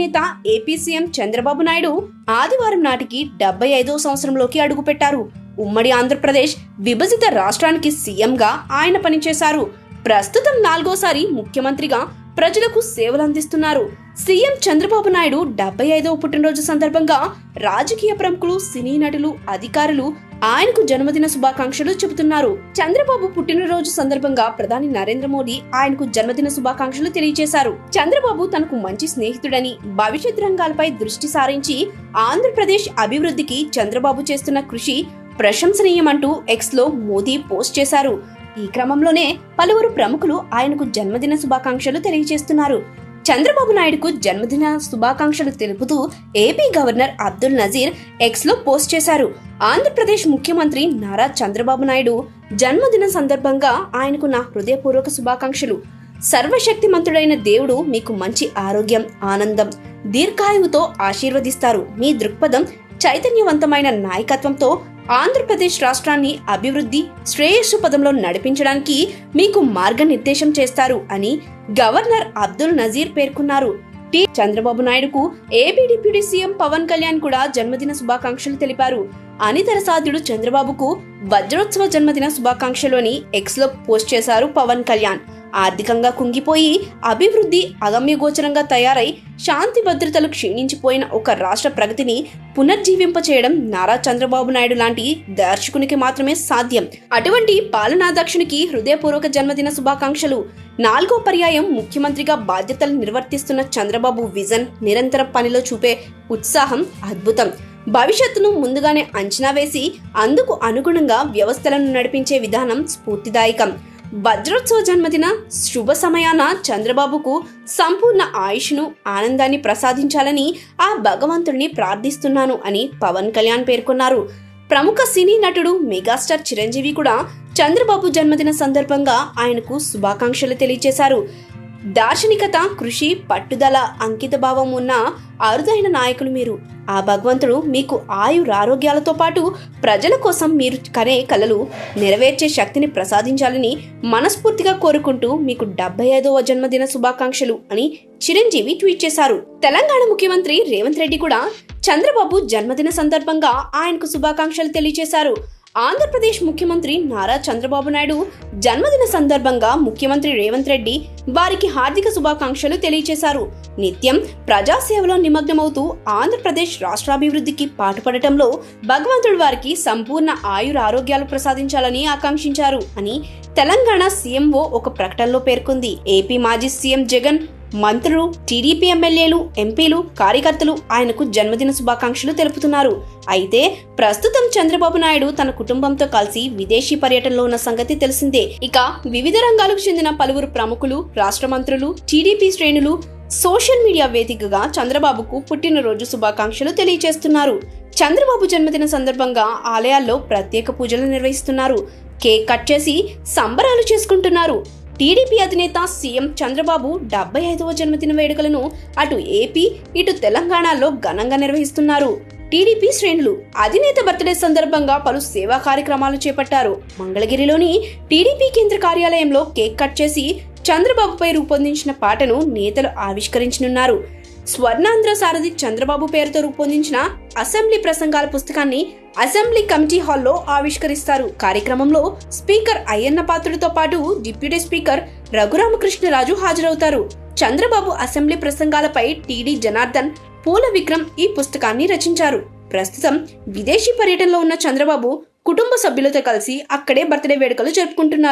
అధినేత AP CM Chandrababu Naidu ఆదివారం నాటికి డెబ్బై ఐదో సంవత్సరంలోకి అడుగుపెట్టారు. ఉమ్మడి ఆంధ్రప్రదేశ్ విభజిత రాష్ట్రానికి సీఎంగా ఆయన పనిచేశారు. ప్రస్తుతం నాలుగోసారి ముఖ్యమంత్రిగా ప్రజలకు సేవలు అందిస్తున్నారు. సీఎం చంద్రబాబు నాయుడు డెబ్బై ఐదవ పుట్టినరోజు సందర్భంగా రాజకీయ ప్రముఖులు సినీ నటులు అధికారులు ఆయనకు జన్మదిన శుభాకాంక్షలు చెబుతున్నారు. చంద్రబాబు పుట్టినరోజు సందర్భంగా ప్రధాని నరేంద్ర మోడీ ఆయనకు జన్మదిన శుభాకాంక్షలు తెలియజేశారు. చంద్రబాబు తనకు మంచి స్నేహితుడని భవిష్యత్ రంగాలపై దృష్టి సారించి ఆంధ్రప్రదేశ్ అభివృద్ధికి చంద్రబాబు చేస్తున్న కృషి ప్రశంసనీయమంటూ ఎక్స్లో మోదీ పోస్ట్ చేశారు. ఈ క్రమంలోనే పలువురు ప్రముఖులు ఆయనకు జన్మదిన శుభాకాంక్షలు తెలియజేస్తున్నారు. చంద్రబాబు నాయుడుకు జన్మదిన శుభాకాంక్షలు తెలుపుతూ ఏపీ గవర్నర్ అబ్దుల్ నజీర్ ఎక్స్లో పోస్ట్ చేశారు. ఆంధ్రప్రదేశ్ ముఖ్యమంత్రి నారా చంద్రబాబు నాయుడు జన్మదిన సందర్భంగా ఆయనకు నా హృదయపూర్వక శుభాకాంక్షలు. సర్వశక్తిమంతుడైన దేవుడు మీకు మంచి ఆరోగ్యం ఆనందం దీర్ఘాయువుతో ఆశీర్వదిస్తారు. మీ దృక్పథం చైతన్యవంతమైన నాయకత్వంతో ఆంధ్రప్రదేశ్ రాష్ట్రాన్ని అభివృద్ధి శ్రేయస్సు పదంలో నడిపించడానికి మీకు మార్గనిర్దేశం చేస్తారు అని గవర్నర్ అబ్దుల్ నజీర్ పేర్కొన్నారు. టి. చంద్రబాబు నాయుడుకు AP deputy CM Pavan Kalyan కూడా జన్మదిన శుభాకాంక్షలు తెలిపారు. అనితర సాధ్యుడు చంద్రబాబుకు వజ్రోత్సవ జన్మదిన శుభాకాంక్షలోని ఎక్స్లో ఎక్స్లో పోస్ట్ చేశారు పవన్ కళ్యాణ్. ఆర్థికంగా కుంగిపోయి అభివృద్ధి అగమ్యగోచరంగా తయారై శాంతి భద్రతలు క్షీణించిపోయిన ఒక రాష్ట్ర ప్రగతిని పునర్జీవింప చేయడం నారా చంద్రబాబు నాయుడు లాంటి దర్శకునికి మాత్రమే సాధ్యం. అటువంటి పాలనాదక్షునికి హృదయపూర్వక జన్మదిన శుభాకాంక్షలు. నాలుగో పర్యాయం ముఖ్యమంత్రిగా బాధ్యతలు నిర్వర్తిస్తున్న చంద్రబాబు విజన్ నిరంతర పనిలో చూపే ఉత్సాహం అద్భుతం. భవిష్యత్తును ముందుగానే అంచనా వేసి అందుకు అనుగుణంగా వ్యవస్థలను నడిపించే విధానం స్ఫూర్తిదాయకం. వజ్రోత్సవ జన్మదిన శుభ సమయాన చంద్రబాబుకు సంపూర్ణ ఆయుష్ను ఆనందాన్ని ప్రసాదించాలని ఆ భగవంతుడిని ప్రార్థిస్తున్నాను అని పవన్ కళ్యాణ్ పేర్కొన్నారు. ప్రముఖ సినీ నటుడు మెగాస్టార్ చిరంజీవి కూడా చంద్రబాబు జన్మదిన సందర్భంగా ఆయనకు శుభాకాంక్షలు తెలియజేశారు. దార్శనికత కృషి పట్టుదల అంకితభావం ఉన్న అరుదైన నాయకులు మీరు. ఆ భగవంతుడు మీకు ఆయురారోగ్యాలతో పాటు ప్రజల కోసం మీరు కనే కలలు నెరవేర్చే శక్తిని ప్రసాదించాలని మనస్ఫూర్తిగా కోరుకుంటూ మీకు డెబ్బై ఐదవ జన్మదిన శుభాకాంక్షలు అని చిరంజీవి ట్వీట్ చేశారు. తెలంగాణ ముఖ్యమంత్రి రేవంత్ రెడ్డి కూడా చంద్రబాబు జన్మదిన సందర్భంగా ఆయనకు శుభాకాంక్షలు తెలియజేశారు ఆంధ్రప్రదేశ్ ముఖ్యమంత్రి నారా చంద్రబాబు నాయుడు జన్మదిన సందర్భంగా ముఖ్యమంత్రి రేవంత్ రెడ్డి వారికి హార్దిక శుభాకాంక్షలు తెలియజేశారు నిత్యం ప్రజాసేవలో నిమగ్నమవుతూ ఆంధ్రప్రదేశ్ రాష్ట్రాభివృద్ధికి పాటుపడటంలో భగవంతుడు వారికి సంపూర్ణ ఆయుర ఆరోగ్యాలు ప్రసాదించాలని ఆకాంక్షించారు అని తెలంగాణ సీఎంఓ ఒక ప్రకటనలో పేర్కొంది. ఏపీ మాజీ సీఎం జగన్ మంత్రులు టీడీపీ ఎమ్మెల్యేలు ఎంపీలు కార్యకర్తలు ఆయనకు జన్మదిన శుభాకాంక్షలు తెలుపుతున్నారు. అయితే ప్రస్తుతం చంద్రబాబు నాయుడు తన కుటుంబంతో కలిసి విదేశీ పర్యటనలో ఉన్న సంగతి తెలిసిందే. ఇక వివిధ రంగాలకు చెందిన పలువురు ప్రముఖులు రాష్ట్ర మంత్రులు టీడీపీ శ్రేణులు సోషల్ మీడియా వేదికగా చంద్రబాబుకు పుట్టినరోజు శుభాకాంక్షలు తెలియజేస్తున్నారు చంద్రబాబు జన్మదిన సందర్భంగా ఆలయాల్లో ప్రత్యేక పూజలు నిర్వహిస్తున్నారు. కేక్ కట్ చేసి సంబరాలు చేసుకుంటున్నారు. టీడీపీ అధినేత సీఎం చంద్రబాబు డెబ్బై ఐదవ జన్మదిన వేడుకలను అటు ఏపీ ఇటు తెలంగాణలో ఘనంగా నిర్వహిస్తున్నారు. టీడీపీ శ్రేణులు అధినేత బర్త్డే సందర్భంగా పలు సేవా కార్యక్రమాలు చేపట్టారు. మంగళగిరిలోని టీడీపీ కేంద్ర కార్యాలయంలో కేక్ కట్ చేసి చంద్రబాబుపై రూపొందించిన పాటను నేతలు ఆవిష్కరించనున్నారు. స్వర్ణాంధ్ర సారథి చంద్రబాబు పేరుతో రూపొందించిన అసెంబ్లీ ప్రసంగాల పుస్తకాన్ని అసెంబ్లీ కమిటీ హాల్లో ఆవిష్కరిస్తారు. కార్యక్రమంలో స్పీకర్ అయ్యన్న పాత్రుడితో పాటు deputy speaker Raghuramakrishnaraju Chandrababu. Assembly assembly ప్రసంగాలపై టీడీ జనార్దన్ పూల విక్రమ్ ఈ పుస్తకాన్ని రచించారు. ప్రస్తుతం విదేశీ పర్యటనలో ఉన్న చంద్రబాబు కుటుంబ సభ్యులతో కలిసి అక్కడే బర్త్డే వేడుకలు జరుపుకుంటున్నారు.